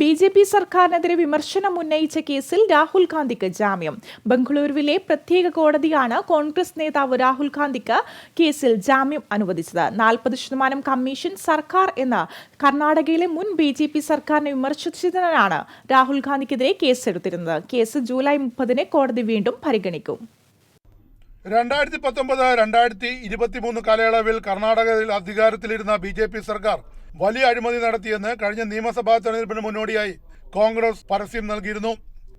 B J P സർക്കാരിനെതിരെ വിമർശനം ഉന്നയിച്ച കേസിൽ രാഹുൽ ഗാന്ധിക്ക് ജാമ്യം. ബംഗളൂരുവിലെ പ്രത്യേക കോടതിയാണ് കോൺഗ്രസ് നേതാവ് രാഹുൽ ഗാന്ധിക്ക് കേസിൽ ജാമ്യം അനുവദിച്ചത്. നാൽപ്പത് ശതമാനം കമ്മീഷൻ സർക്കാർ എന്ന കർണാടകയിലെ മുൻ ബി ജെ പി സർക്കാരിനെ വിമർശിച്ചതിനാണ് രാഹുൽ ഗാന്ധിക്കെതിരെ കേസെടുത്തിരുന്നത്. കേസ് ജൂലൈ മുപ്പതിന് കോടതി വീണ്ടും പരിഗണിക്കും. രണ്ടായിരത്തി പത്തൊമ്പത് രണ്ടായിരത്തി ഇരുപത്തിമൂന്ന് കാലയളവിൽ കർണാടകയിൽ അധികാരത്തിലിരുന്ന ബി ജെ പി സർക്കാർ വലിയ അഴിമതി നടത്തിയെന്ന് കഴിഞ്ഞ നിയമസഭാ തെരഞ്ഞെടുപ്പിന് മുന്നോടിയായി കോൺഗ്രസ് പരസ്യം നൽകിയിരുന്നു.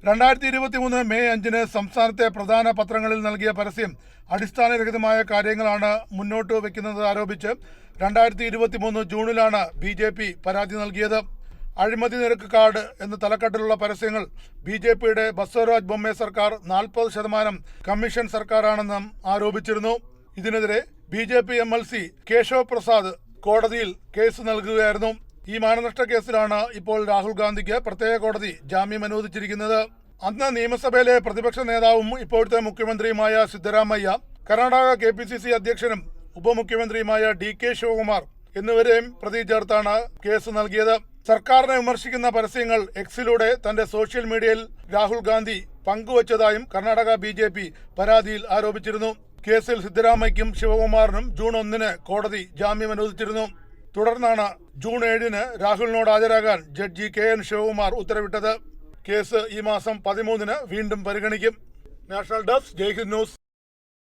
രണ്ടായിരത്തി ഇരുപത്തിമൂന്ന് മെയ് അഞ്ചിന് സംസ്ഥാനത്തെ പ്രധാന പത്രങ്ങളിൽ നൽകിയ പരസ്യം അടിസ്ഥാനരഹിതമായ കാര്യങ്ങളാണ് മുന്നോട്ട് വയ്ക്കുന്നത് ആരോപിച്ച് രണ്ടായിരത്തി ഇരുപത്തിമൂന്ന് ജൂണിലാണ് ബി പരാതി നൽകിയത്. അഴിമതി നിരക്ക് കാർഡ് എന്ന തലക്കെട്ടിലുള്ള പരസ്യങ്ങൾ ബി ജെ പിയുടെ ബസവരാജ് ബൊമ്മെ സർക്കാർ നാൽപ്പത് ശതമാനം കമ്മീഷൻ സർക്കാരാണെന്നും ആരോപിച്ചിരുന്നു. ഇതിനെതിരെ B J P M L C Keshav Prasad കോടതിയിൽ കേസ് നൽകുകയായിരുന്നു. ഈ മാനനഷ്ട കേസിലാണ് ഇപ്പോൾ രാഹുൽ ഗാന്ധിക്ക് പ്രത്യേക കോടതി ജാമ്യം അനുവദിച്ചിരിക്കുന്നത്. അന്ന് നിയമസഭയിലെ പ്രതിപക്ഷ നേതാവും ഇപ്പോഴത്തെ മുഖ്യമന്ത്രിയുമായ Siddaramaiah Karnataka K P C C അധ്യക്ഷനും ഉപമുഖ്യമന്ത്രിയുമായ ഡി കെ ശിവകുമാർ എന്നിവരെയും പ്രതി ചേർത്താണ് കേസ് നൽകിയത്. സർക്കാരിനെ വിമർശിക്കുന്ന പരസ്യങ്ങൾ എക്സിലൂടെ തന്റെ സോഷ്യൽ മീഡിയയിൽ രാഹുൽ ഗാന്ധി പങ്കുവച്ചതായും കർണാടക ബി ജെ പി പരാതിയിൽ ആരോപിച്ചിരുന്നു. കേസിൽ സിദ്ധരാമയ്ക്കും ശിവകുമാറിനും ജൂൺ ഒന്നിന് കോടതി ജാമ്യം അനുവദിച്ചിരുന്നു. തുടർന്നാണ് ജൂൺ ഏഴിന് രാഹുലിനോട് ഹാജരാകാൻ ജഡ്ജി കെ എൻ ശിവകുമാർ ഉത്തരവിട്ടത്. കേസ് ഈ മാസം പതിമൂന്നിന് വീണ്ടും പരിഗണിക്കും. National desk Jaihind news.